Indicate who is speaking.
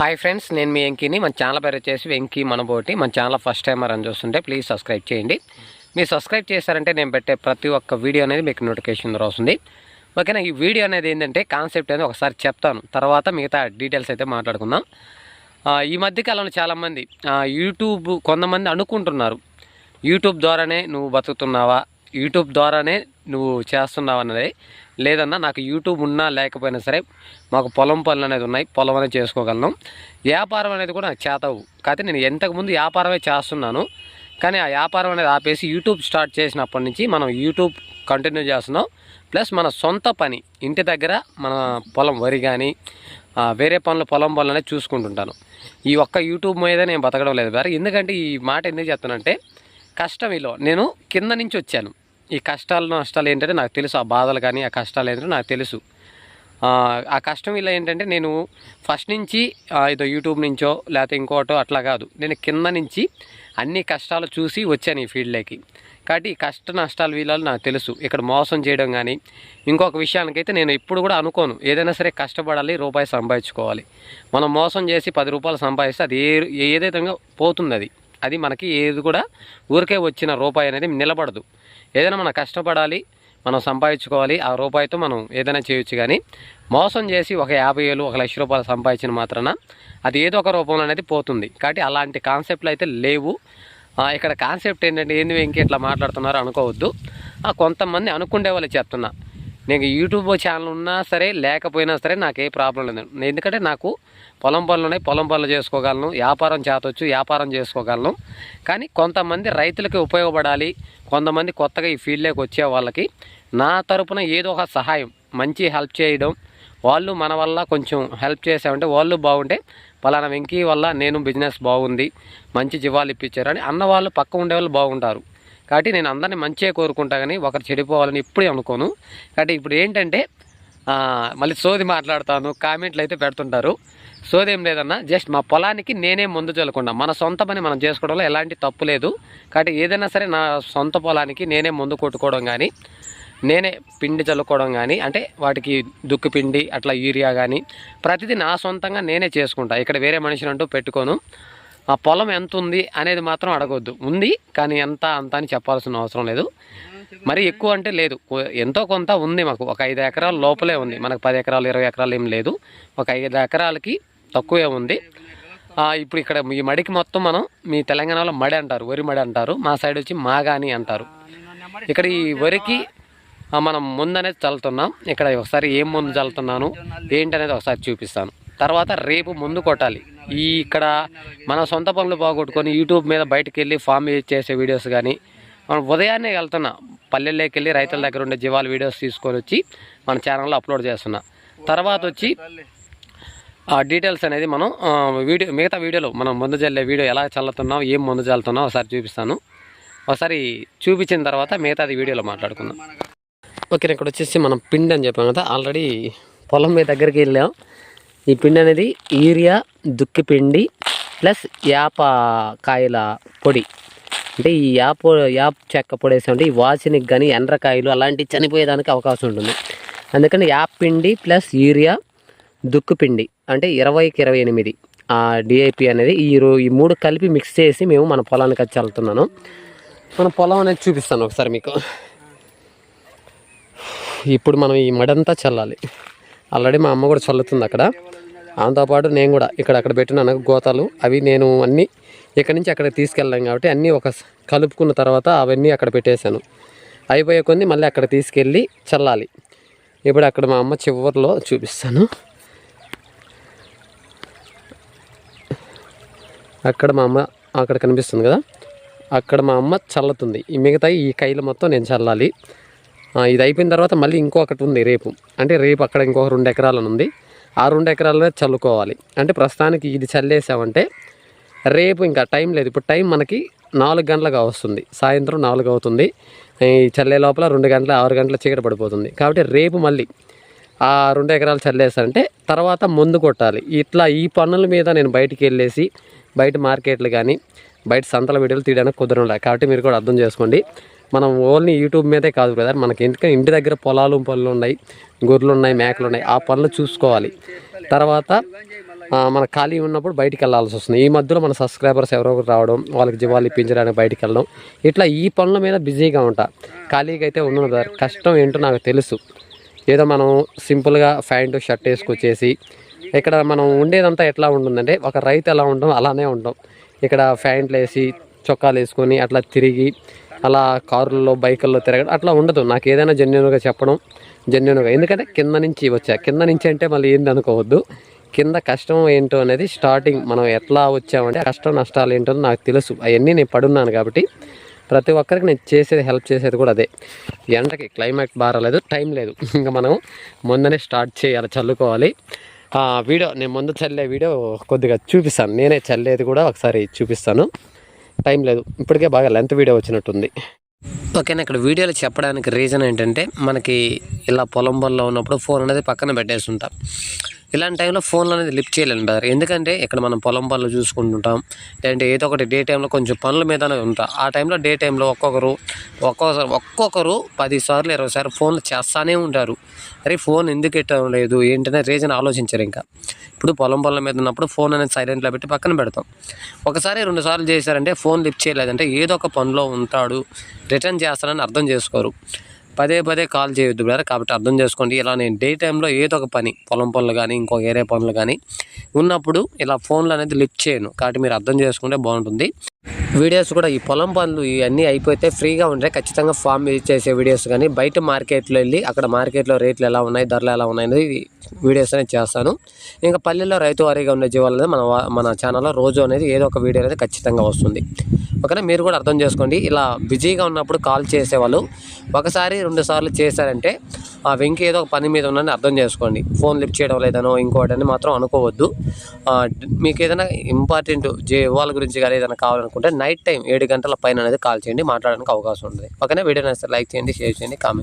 Speaker 1: Hi friends నేను మీ వెంకీని. మన channel పేరు వచ్చేసి వెంకీ మనబోటి. మన ఛానల్ ఫస్ట్ టైమర్ అని చూస్తుంటే ప్లీజ్ సబ్స్క్రైబ్ చేయండి. మీరు సబ్స్క్రైబ్ చేశారంటే నేను పెట్టే ప్రతి ఒక్క వీడియో అనేది మీకు నోటిఫికేషన్ ద్వారా వస్తుంది. ఓకేనా ఈ వీడియో అనేది ఏంటంటే కాన్సెప్ట్ అనేది ఒకసారి చెప్తాను. తర్వాత మిగతా డీటెయిల్స్ అయితే మాట్లాడుకుందాం. ఈ మధ్యకాలంలో చాలామంది యూట్యూబ్ కొంతమంది అనుకుంటున్నారు. యూట్యూబ్ ద్వారానే నువ్వు బతుకుతున్నావా? యూట్యూబ్ ద్వారానే నువ్వు చేస్తున్నావు అన్నది లేదన్నా నాకు యూట్యూబ్ ఉన్నా లేకపోయినా సరే మాకు పొలం పనులు అనేది ఉన్నాయి. పొలం అనేది చేసుకోగలను. వ్యాపారం అనేది కూడా నాకు చేతవు. కాకపోతే నేను ఎంతకుముందు వ్యాపారమే చేస్తున్నాను. కానీ ఆ వ్యాపారం అనేది ఆపేసి యూట్యూబ్ స్టార్ట్ చేసినప్పటి నుంచి మనం యూట్యూబ్ కంటిన్యూ చేస్తున్నాం. ప్లస్ మన సొంత పని ఇంటి దగ్గర మన పొలం వరి కానీ వేరే పనులు పొలం పనులు అనేది చూసుకుంటుంటాను. ఈ ఒక్క యూట్యూబ్ మీద నేను బతకడం లేదు. వేరే ఎందుకంటే ఈ మాట ఎందుకు చెప్తానంటే కష్టం ఇలా. నేను కింద నుంచి వచ్చాను. ఈ కష్టాలు నష్టాలు ఏంటంటే నాకు తెలుసు ఆ బాధలు కానీ ఆ కష్టాలు ఏంటంటే నాకు తెలుసు. ఆ, కష్టం ఇలా ఏంటంటే నేను ఫస్ట్ నుంచి ఏదో యూట్యూబ్ నుంచో లేకపోతే ఇంకోటో అట్లా కాదు. నేను కింద నుంచి అన్ని కష్టాలు చూసి వచ్చాను ఈ ఫీల్డ్లోకి కాబట్టి ఈ కష్ట నష్టాలు వీళ్ళు నాకు తెలుసు. ఇక్కడ మోసం చేయడం కానీ ఇంకొక విషయానికైతే నేను ఇప్పుడు కూడా అనుకోను. ఏదైనా సరే కష్టపడాలి రూపాయి సంపాదించుకోవాలి. మనం మోసం చేసి పది రూపాయలు సంపాదిస్తే అది ఏ ఏదైతే పోతుంది అది. అది మనకి ఏది కూడా ఊరికే వచ్చిన రూపాయి అనేది నిలబడదు. ఏదైనా మనం కష్టపడాలి మనం సంపాదించుకోవాలి ఆ రూపాయితో మనం ఏదైనా చేయొచ్చు కానీ మోసం చేసి ఒక యాభై వేలు ఒక లక్ష రూపాయలు సంపాదించిన మాత్రాన అది ఏదో ఒక రూపంలో అనేది పోతుంది. కాబట్టి అలాంటి కాన్సెప్ట్లు అయితే లేవు. ఇక్కడ కాన్సెప్ట్ ఏంటంటే ఏంది వెంకీ ఇట్లా మాట్లాడుతున్నారు అనుకోవద్దు. ఆ, కొంతమంది అనుకునే వాళ్ళు చెప్తున్నా నేను యూట్యూబ్ ఛానల్ ఉన్నా సరే లేకపోయినా సరే నాకు ఏ ప్రాబ్లం లేదు ఎందుకంటే నాకు పొలం పనులు ఉన్నాయి పొలం పనులు చేసుకోగలను వ్యాపారం చేతొచ్చు వ్యాపారం చేసుకోగలను. కానీ కొంతమంది రైతులకి ఉపయోగపడాలి కొంతమంది కొత్తగా ఈ ఫీల్డ్లోకి వచ్చే వాళ్ళకి నా తరపున ఏదో ఒక సహాయం మంచి హెల్ప్ చేయడం. వాళ్ళు మన వల్ల కొంచెం హెల్ప్ చేసామంటే వాళ్ళు బాగుంటే పలానా వెంకీ వల్ల నేను బిజినెస్ బాగుంది మంచి జీవాలు ఇప్పించారు అని అన్న వాళ్ళు పక్క ఉండేవాళ్ళు బాగుంటారు. కాబట్టి నేను అందరినీ మంచిగా కోరుకుంటా కానీ ఒకరు చెడిపోవాలని ఇప్పుడే అనుకోను. కాబట్టి ఇప్పుడు ఏంటంటే మళ్ళీ సోది మాట్లాడతాను కామెంట్లు అయితే పెడుతుంటారు. సోది ఏం లేదన్నా జస్ట్ మా పొలానికి నేనే ముందు చల్లకుండా మన సొంత పని మనం చేసుకోవడంలో ఎలాంటి తప్పు లేదు. కాబట్టి ఏదైనా సరే నా సొంత పొలానికి నేనే ముందు కొట్టుకోవడం కానీ నేనే పిండి చల్లుకోవడం కానీ అంటే వాటికి దుక్కు పిండి అట్లా యూరియా కానీ ప్రతిదీ నా సొంతంగా నేనే చేసుకుంటా. ఇక్కడ వేరే మనిషిని అంటూ పెట్టుకోను. ఆ పొలం ఎంత ఉంది అనేది మాత్రం అడగొద్దు. ఉంది కానీ ఎంత అంత అని చెప్పాల్సిన అవసరం లేదు. మరి ఎక్కువ అంటే లేదు. ఎంతో కొంత ఉంది మాకు. ఒక ఐదు ఎకరాల లోపలే ఉంది. మనకు పది ఎకరాలు ఇరవై ఎకరాలు ఏం లేదు. ఒక ఐదు ఎకరాలకి తక్కువే ఉంది. ఇప్పుడు ఇక్కడ ఈ మడికి మొత్తం మనం మీ తెలంగాణలో మడి అంటారు. వరి మడి అంటారు. మా సైడ్ వచ్చి మాగాని అంటారు. ఇక్కడ ఈ వరికి మనం ముందు అనేది చల్లుతున్నాం. ఇక్కడ ఒకసారి ఏం ముందు చల్లుతున్నాను ఏంటనేది ఒకసారి చూపిస్తాను. తర్వాత రేపు ముందు కొట్టాలి. ఈ ఇక్కడ మన సొంత పనులు పోగొట్టుకొని యూట్యూబ్ మీద బయటకు వెళ్ళి ఫామ్ చేసే వీడియోస్ కానీ మనం ఉదయాన్నే వెళ్తున్నా పల్లెల్లోకి వెళ్ళి రైతుల దగ్గర ఉండే జీవాల వీడియోస్ తీసుకొని వచ్చి మన ఛానల్లో అప్లోడ్ చేస్తున్నా. తర్వాత వచ్చి ఆ డీటెయిల్స్ అనేది మనం వీడియో మిగతా వీడియోలో మనం ముందు చల్లే వీడియో ఎలా చల్లుతున్నాం ఏం ముందు చల్లుతున్నాం ఒకసారి చూపిస్తాను. ఒకసారి చూపించిన తర్వాత మిగతాది వీడియోలో మాట్లాడుకుందాం. ఓకే ఇక్కడ వచ్చేసి మనం పిండి అని చెప్పాం కదా ఆల్రెడీ పొలం మీద దగ్గరికి వెళ్ళాం. ఈ పిండి అనేది యూరియా దుక్కి పిండి ప్లస్ యాప కాయల పొడి. అంటే ఈ యాప యాప్ చెక్క పొడి వేసామంటే ఈ వాసినికి కానీ ఎండ్రకాయలు అలాంటివి చనిపోయేదానికి అవకాశం ఉంటుంది. అందుకని యాప్ పిండి ప్లస్ యూరియా దుక్కు పిండి అంటే ఇరవైకి ఇరవై ఎనిమిది. ఆ డిఐపి అనేది ఈ ఈ మూడు కలిపి మిక్స్ చేసి మేము మన పొలానికి వచ్చి చల్లుతున్నాను మన పొలం అనేది చూపిస్తాను ఒకసారి మీకు. ఇప్పుడు మనం ఈ మడంతా చల్లాలి. ఆల్రెడీ మా అమ్మ కూడా చల్లుతుంది అక్కడ. దాంతోపాటు నేను కూడా ఇక్కడ అక్కడ పెట్టిన గోతాలు అవి నేను అన్నీ ఇక్కడి నుంచి అక్కడ తీసుకెళ్ళాం కాబట్టి అన్నీ ఒక కలుపుకున్న తర్వాత అవన్నీ అక్కడ పెట్టేశాను. అయిపోయే కొన్ని మళ్ళీ అక్కడ తీసుకెళ్ళి చల్లాలి. ఇప్పుడు అక్కడ మా అమ్మ చివరిలో చూపిస్తాను. అక్కడ మా అమ్మ అక్కడ కనిపిస్తుంది కదా? అక్కడ మా అమ్మ చల్లుతుంది. ఈ మిగతా ఈ కైలు మొత్తం నేను చల్లాలి. ఇది అయిపోయిన తర్వాత మళ్ళీ ఇంకొకటి ఉంది రేపు. అంటే రేపు అక్కడ ఇంకొక రెండు ఎకరాలను ఉంది. ఆ రెండు ఎకరాలనే చల్లుకోవాలి. అంటే ప్రస్తుతానికి ఇది చల్లేసామంటే రేపు ఇంకా టైం లేదు. ఇప్పుడు టైం మనకి నాలుగు గంటలుగా వస్తుంది. సాయంత్రం నాలుగు అవుతుంది. ఈ చల్లే లోపల రెండు గంటల ఆరు గంటల చీకటి పడిపోతుంది. కాబట్టి రేపు మళ్ళీ ఆ రెండు ఎకరాలు చల్లేసారంటే తర్వాత ముందు కొట్టాలి. ఇట్లా ఈ పనుల మీద నేను బయటికి వెళ్ళేసి బయట మార్కెట్లు కానీ బయట సంతల వీడియోలు తీయడానికి కుదరలే కాబట్టి మీరు కూడా అర్థం చేసుకోండి. మనం ఓన్లీ యూట్యూబ్ మీదే కాదు బ్రదర్. మనకి ఎందుకంటే ఇంటి దగ్గర పొలాలు పనులు ఉన్నాయి గొర్రెలు ఉన్నాయి మేకలు ఉన్నాయి. ఆ పనులు చూసుకోవాలి. తర్వాత మన ఖాళీ ఉన్నప్పుడు బయటికి వెళ్ళాల్సి వస్తుంది. ఈ మధ్యలో మన సబ్స్క్రైబర్స్ ఎవరో ఒకరు రావడం వాళ్ళకి జీవాలు ఇప్పించడానికి బయటికి వెళ్ళడం ఇట్లా ఈ పనుల మీద బిజీగా ఉంటా. ఖాళీగా అయితే ఉన్నాను బ్రదర్. కష్టం ఏంటో నాకు తెలుసు. ఏదో మనం సింపుల్గా ప్యాంటు షర్ట్ వేసుకొచ్చేసి ఇక్కడ మనం ఉండేదంతా ఎట్లా ఉంటుందంటే ఒక రైతు ఎలా ఉంటాం అలానే ఉంటాం. ఇక్కడ ప్యాంట్లు వేసి చొక్కాలు వేసుకొని అట్లా తిరిగి అలా కారుల్లో బైకుల్లో తిరగడం అట్లా ఉండదు. నాకు ఏదైనా జెన్యున్గా చెప్పడం జెన్యున్గా ఎందుకంటే కింద నుంచి వచ్చా. కింద నుంచి అంటే మళ్ళీ ఏంది అనుకోవద్దు. కింద కష్టం ఏంటో అనేది స్టార్టింగ్ మనం ఎట్లా వచ్చామంటే కష్టం నష్టాలు ఏంటో నాకు తెలుసు. అవన్నీ నేను పడున్నాను కాబట్టి ప్రతి ఒక్కరికి నేను చేసేది హెల్ప్ చేసేది కూడా అదే. ఎండకి క్లైమేట్ బారలేదు టైం లేదు. ఇంకా మనం ముందనే స్టార్ట్ చేయాలి చల్లుకోవాలి. ఆ వీడియో నేను ముందు చల్లే వీడియో కొద్దిగా చూపిస్తాను. నేనే చల్లేది కూడా ఒకసారి చూపిస్తాను. టైం లేదు. ఇప్పటికే బాగా లెంత్ వీడియో వచ్చినట్టుంది. ఓకేనా ఇక్కడ వీడియోలో చెప్పడానికి రీజన్ ఏంటంటే మనకి ఇలా పొలం పనిలో ఉన్నప్పుడు ఫోన్ అనేది పక్కన పెట్టేస్తుంటాం. ఇలాంటి టైంలో ఫోన్లు అనేది లిఫ్ట్ చేయలేను బ్రదర్ ఎందుకంటే ఇక్కడ మనం పొలం పనులు చూసుకుంటుంటాం. లేదంటే ఏదో ఒకటి డే టైంలో కొంచెం పనుల మీదనే ఉంటాం. ఆ టైంలో డే టైంలో ఒక్కొక్కరు ఒక్కొక్కరు ఒక్కొక్కరు పది సార్లు ఇరవై సార్లు ఫోన్లు చేస్తానే ఉంటారు. అరే ఫోన్ ఎందుకు ఎట్టడం లేదు? ఏంటనే రీజన్ ఆలోచించారు ఇంకా. ఇప్పుడు పొలం పొలం మీద ఉన్నప్పుడు ఫోన్ అనేది సైలెంట్లో పెట్టి పక్కన పెడతాం. ఒకసారి రెండు సార్లు చేశారంటే ఫోన్ లిఫ్ట్ చేయలేదంటే ఏదో ఒక పనిలో ఉంటాడు. రిటర్న్ చేస్తానని అర్థం చేసుకోరు. పదే పదే కాల్ చేయొద్దు బ్రదర్. కాబట్టి అర్థం చేసుకోండి. ఇలా నేను డే టైంలో ఏదో ఒక పని పొలం పనులు కానీ ఇంకో ఏరే పనులు కానీ ఉన్నప్పుడు ఇలా ఫోన్లు అనేది లిఫ్ట్ చేయను. కాబట్టి మీరు అర్థం చేసుకుంటే బాగుంటుంది. వీడియోస్ కూడా ఈ పొలం పనులు ఇవన్నీ అయిపోతే ఫ్రీగా ఉంటాయి ఖచ్చితంగా ఫామ్ యూజ్ చేసే వీడియోస్ కానీ బయట మార్కెట్లో వెళ్ళి అక్కడ మార్కెట్లో రేట్లు ఎలా ఉన్నాయి ధరలు ఎలా ఉన్నాయి అనేది వీడియోస్ అనేది చేస్తాను. ఇంకా పల్లెల్లో రైతు వారీగా ఉండే జీవాలు అనేది మన మన ఛానల్లో రోజు అనేది ఏదో ఒక వీడియో అనేది ఖచ్చితంగా వస్తుంది. ఓకేనా? మీరు కూడా అర్థం చేసుకోండి. ఇలా బిజీగా ఉన్నప్పుడు కాల్ చేసేవాళ్ళు ఒకసారి రెండు సార్లు చేశారంటే ఆ వెంకీ ఏదో ఒక పని మీద ఉందని అర్థం చేసుకోండి. ఫోన్ లిఫ్ట్ చేయడం లేదనో ఇంకోటని మాత్రం అనుకోవద్దు. మీకు ఏదైనా ఇంపార్టెంట్ జే వాళ్ళ గురించి కానీ ఏదైనా కావాలనుకుంటే నైట్ టైం ఏడు గంటల పైన అనేది కాల్ చేయండి మాట్లాడడానికి అవకాశం ఉంటుంది. ఓకేనా? వీడియో నచ్చితే లైక్ చేయండి షేర్ చేయండి కామెంట్